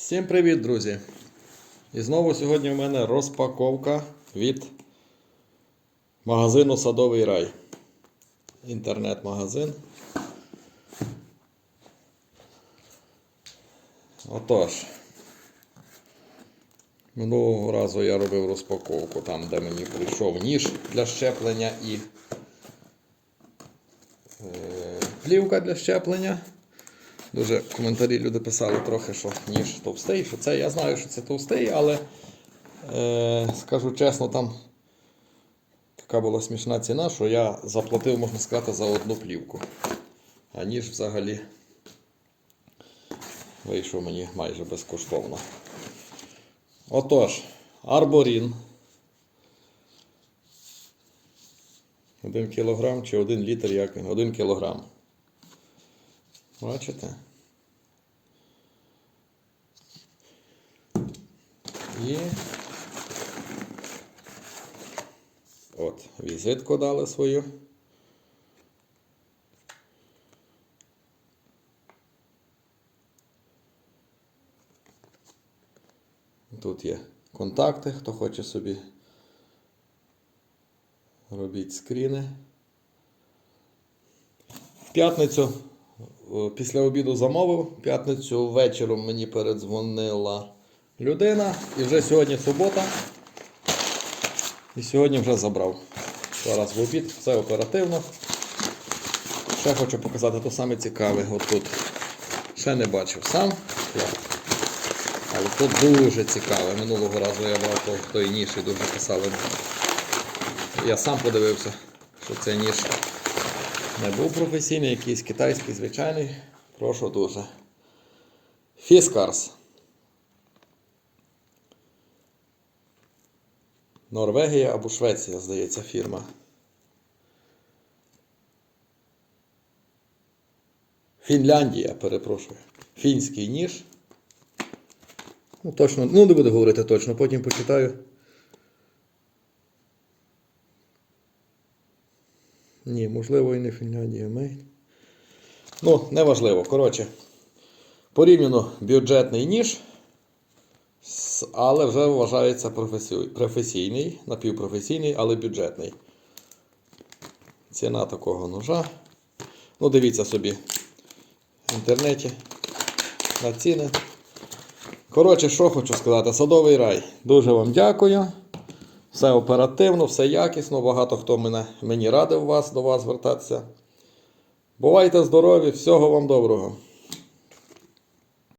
Всім привіт, друзі! І знову сьогодні в мене розпаковка від магазину Садовий рай. Інтернет-магазин. Отож. Минулого разу я робив розпаковку там, де мені прийшов ніж для щеплення і е, плівка для щеплення. Дуже в коментарі люди писали трохи, що ніж товстий, що це. Я знаю, що це товстий, але е, скажу чесно, там така була смішна ціна, що я заплатив, можна сказати, за одну плівку. А ніж взагалі вийшов мені майже безкоштовно. Отож, арборін. 1 кілограм чи 1 літр, як він? 1 кілограм. Бачите? І от, візитку дали свою. Тут є контакти, хто хоче собі робіть скріни. В п'ятницю Після обіду замовив. П'ятницю вечором мені передзвонила людина. І вже сьогодні субота. І сьогодні вже забрав. Зараз в обід, все оперативно. Ще хочу показати то саме цікаве. От тут. Ще не бачив сам. Але тут дуже цікаве. Минулого разу я брав той ніж і дуже писали. Я сам подивився, що це ніж не був професійний, якийсь китайський звичайний. Прошу дуже. Фіскарс. Норвегія або Швеція, здається, фірма. Фінляндія, перепрошую. Фінський ніж. Ну, точно, ну не буду говорити точно, потім почитаю. Ні, можливо, і не Фінляндія. Мейн. Ну, неважливо. Коротше, порівняно бюджетний ніж, але вже вважається професійний, напівпрофесійний, але бюджетний. Ціна такого ножа. Ну, дивіться собі в інтернеті на ціни. Коротше, що хочу сказати, садовий рай. Дуже вам дякую. Все оперативно, все якісно. Багато хто мене, мені радив вас до вас звертатися. Бувайте здорові, всього вам доброго.